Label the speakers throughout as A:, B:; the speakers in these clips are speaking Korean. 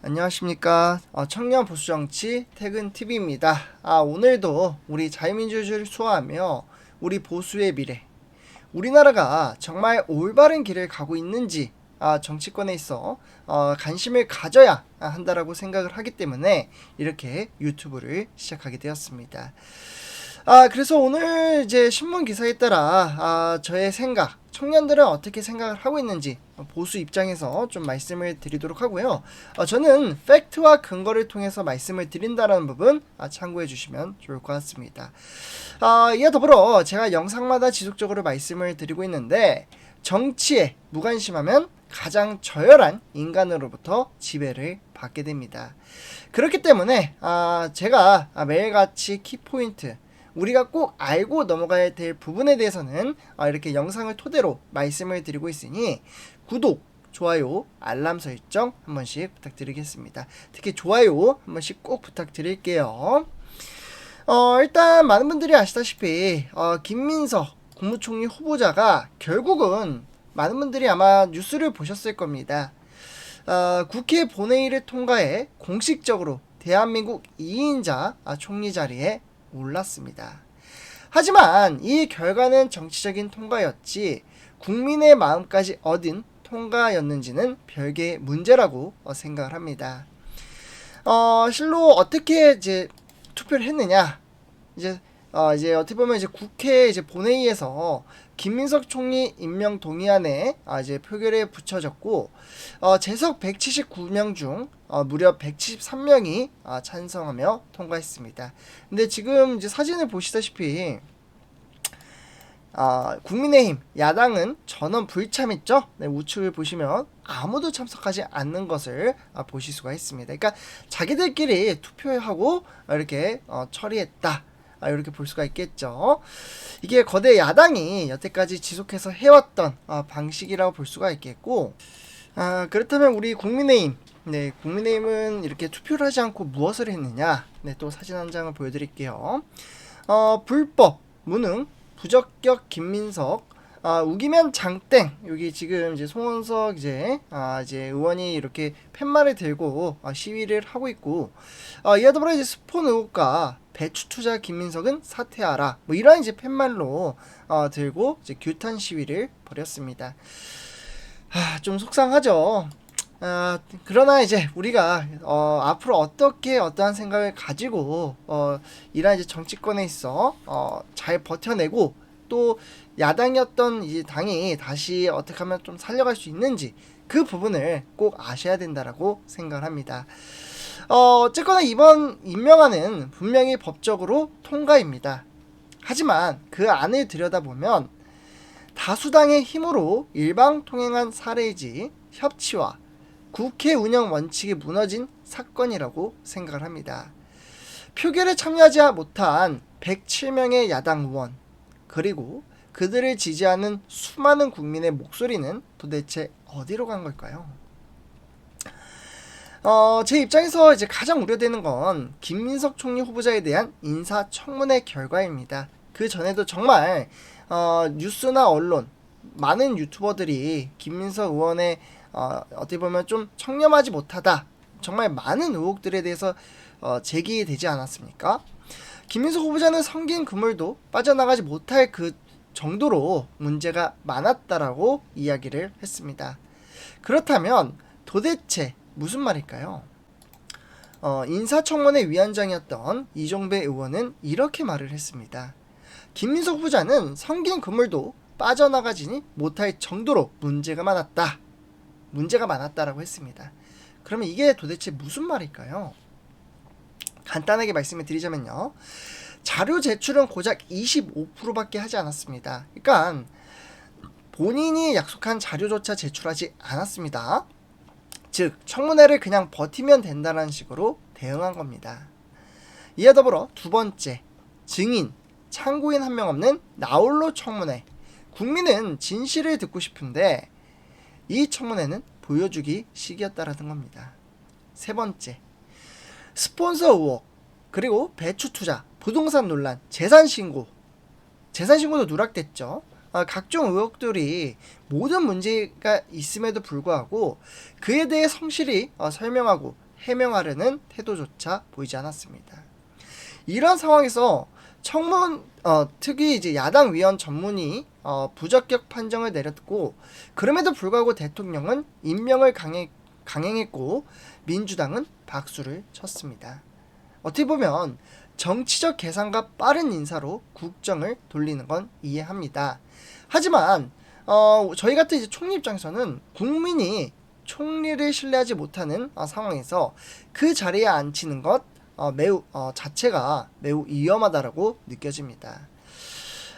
A: 안녕하십니까 어, 청년 보수정치 퇴근TV입니다 아 오늘도 우리 자유민주주의를 수호하며 우리 보수의 미래 우리나라가 정말 올바른 길을 가고 있는지 아, 정치권에 있어 어, 관심을 가져야 한다라고 생각을 하기 때문에 이렇게 유튜브를 시작하게 되었습니다. 아, 그래서 오늘 이제 신문 기사에 따라 아, 저의 생각, 청년들은 어떻게 생각을 하고 있는지 보수 입장에서 좀 말씀을 드리도록 하고요. 어, 저는 팩트와 근거를 통해서 말씀을 드린다는 부분 아, 참고해 주시면 좋을 것 같습니다. 아, 이와 더불어 제가 영상마다 지속적으로 말씀을 드리고 있는데 정치에 무관심하면 가장 저열한 인간으로부터 지배를 받게 됩니다. 그렇기 때문에 아, 제가 매일같이 키포인트 우리가 꼭 알고 넘어가야 될 부분에 대해서는 아, 이렇게 영상을 토대로 말씀을 드리고 있으니 구독, 좋아요, 알람 설정 한 번씩 부탁드리겠습니다. 특히 좋아요 한 번씩 꼭 부탁드릴게요. 어, 일단 많은 분들이 아시다시피 어, 김민석 국무총리 후보자가 결국은 많은 분들이 아마 뉴스를 보셨을 겁니다. 어, 국회 본회의를 통과해 공식적으로 대한민국 2인자 총리 자리에 올랐습니다. 하지만 이 결과는 정치적인 통과였지 국민의 마음까지 얻은 통과였는지는 별개의 문제라고 생각을 합니다. 어, 실로 어떻게 이제 투표를 했느냐? 이제 어, 이제 어떻게 보면 이제 국회 이제 본회의에서 김민석 총리 임명 동의안에 아, 이제 표결에 붙여졌고 어, 재석 179명 중 어, 무려 173명이 아, 찬성하며 통과했습니다. 근데 지금 이제 사진을 보시다시피 아, 국민의힘 야당은 전원 불참했죠. 네, 우측을 보시면 아무도 참석하지 않는 것을 아, 보실 수가 있습니다. 그러니까 자기들끼리 투표하고 이렇게 어, 처리했다. 아, 이렇게 볼 수가 있겠죠. 이게 거대 야당이 여태까지 지속해서 해왔던 아, 방식이라고 볼 수가 있겠고, 아, 그렇다면 우리 국민의힘, 네, 국민의힘은 이렇게 투표를 하지 않고 무엇을 했느냐? 네, 또 사진 한 장을 보여드릴게요. 어, 불법, 무능, 부적격 김민석, 아, 우기면 장땡 여기 지금 이제 송원석 이제 아 이제 의원이 이렇게 팻말을 들고 아, 시위를 하고 있고 아, 이에 더불어 이제 스폰 의혹과 배추 투자 김민석은 사퇴하라 뭐 이런 이제 팻말로 어, 들고 이제 규탄 시위를 벌였습니다. 아, 좀 속상하죠. 아, 그러나 이제 우리가 어, 앞으로 어떻게 어떠한 생각을 가지고 어, 이런 이제 정치권에 있어 어, 잘 버텨내고 또 야당이었던 이 당이 다시 어떻게 하면 좀 살려갈 수 있는지 그 부분을 꼭 아셔야 된다라고 생각을 합니다. 어, 어쨌거나 이번 임명안은 분명히 법적으로 통과입니다. 하지만 그 안을 들여다보면 다수당의 힘으로 일방 통행한 사례이지 협치와 국회 운영 원칙이 무너진 사건이라고 생각을 합니다. 표결에 참여하지 못한 107명의 야당 의원 그리고 그들을 지지하는 수많은 국민의 목소리는 도대체 어디로 간 걸까요? 어, 제 입장에서 이제 가장 우려되는 건 김민석 총리 후보자에 대한 인사청문회 결과입니다. 그 전에도 정말 어, 뉴스나 언론 많은 유튜버들이 김민석 의원의 어, 어떻게 보면 좀 청렴하지 못하다 정말 많은 의혹들에 대해서 어, 제기되지 않았습니까? 김민석 후보자는 성긴 그물도 빠져나가지 못할 그 정도로 문제가 많았다라고 이야기를 했습니다. 그렇다면 도대체 무슨 말일까요? 어, 인사청문회 위원장이었던 이종배 의원은 이렇게 말을 했습니다. 김민석 후보자는 성긴 그물도 빠져나가지 못할 정도로 문제가 많았다. 문제가 많았다라고 했습니다. 그러면 이게 도대체 무슨 말일까요? 간단하게 말씀을 드리자면요. 자료 제출은 고작 25%밖에 하지 않았습니다. 그러니까 본인이 약속한 자료조차 제출하지 않았습니다. 즉 청문회를 그냥 버티면 된다는 식으로 대응한 겁니다. 이에 더불어 두 번째 증인, 참고인 한 명 없는 나홀로 청문회. 국민은 진실을 듣고 싶은데 이 청문회는 보여주기 식이었다라는 겁니다. 세 번째 스폰서 의혹 그리고 배추 투자, 부동산 논란, 재산 신고, 재산 신고도 누락됐죠. 아, 각종 의혹들이 모든 문제가 있음에도 불구하고 그에 대해 성실히 어, 설명하고 해명하려는 태도조차 보이지 않았습니다. 이런 상황에서 청문 어, 특위 이제 야당 위원 전문이 어, 부적격 판정을 내렸고 그럼에도 불구하고 대통령은 임명을 강행, 강행했고 민주당은 박수를 쳤습니다. 어떻게 보면 정치적 계산과 빠른 인사로 국정을 돌리는 건 이해합니다. 하지만 어, 저희 같은 이제 총리 입장에서는 국민이 총리를 신뢰하지 못하는 어, 상황에서 그 자리에 앉히는 것 어, 매우 어, 자체가 매우 위험하다라고 느껴집니다.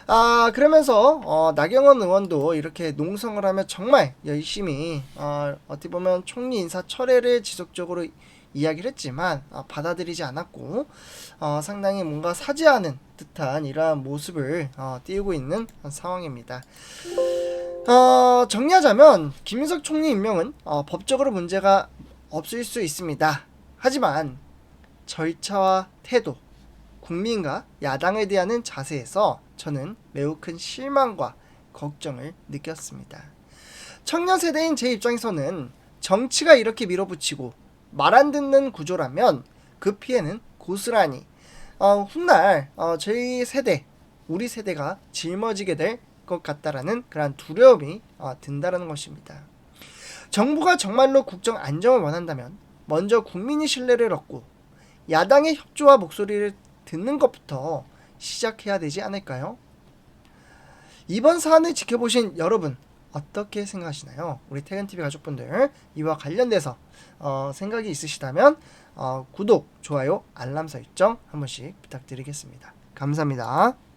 A: 아 그러면서 어, 나경원 의원도 이렇게 농성을 하며 정말 열심히 어, 어떻게 보면 총리 인사 철회를 지속적으로 이야기를 했지만 어, 받아들이지 않았고 어, 상당히 뭔가 사죄하는 듯한 이러한 모습을 어, 띄우고 있는 상황입니다. 어, 정리하자면 김인석 총리 임명은 어, 법적으로 문제가 없을 수 있습니다. 하지만 절차와 태도, 국민과 야당에 대한 자세에서 저는 매우 큰 실망과 걱정을 느꼈습니다. 청년 세대인 제 입장에서는 정치가 이렇게 밀어붙이고 말 안 듣는 구조라면 그 피해는 고스란히 어, 훗날 어, 저희 세대, 우리 세대가 짊어지게 될 것 같다라는 그런 두려움이 어, 든다는 것입니다. 정부가 정말로 국정 안정을 원한다면 먼저 국민이 신뢰를 얻고 야당의 협조와 목소리를 듣는 것부터 시작해야 되지 않을까요? 이번 사안을 지켜보신 여러분 어떻게 생각하시나요? 우리 태근TV 가족분들 이와 관련돼서 어, 생각이 있으시다면 어, 구독, 좋아요, 알람 설정 한 번씩 부탁드리겠습니다. 감사합니다.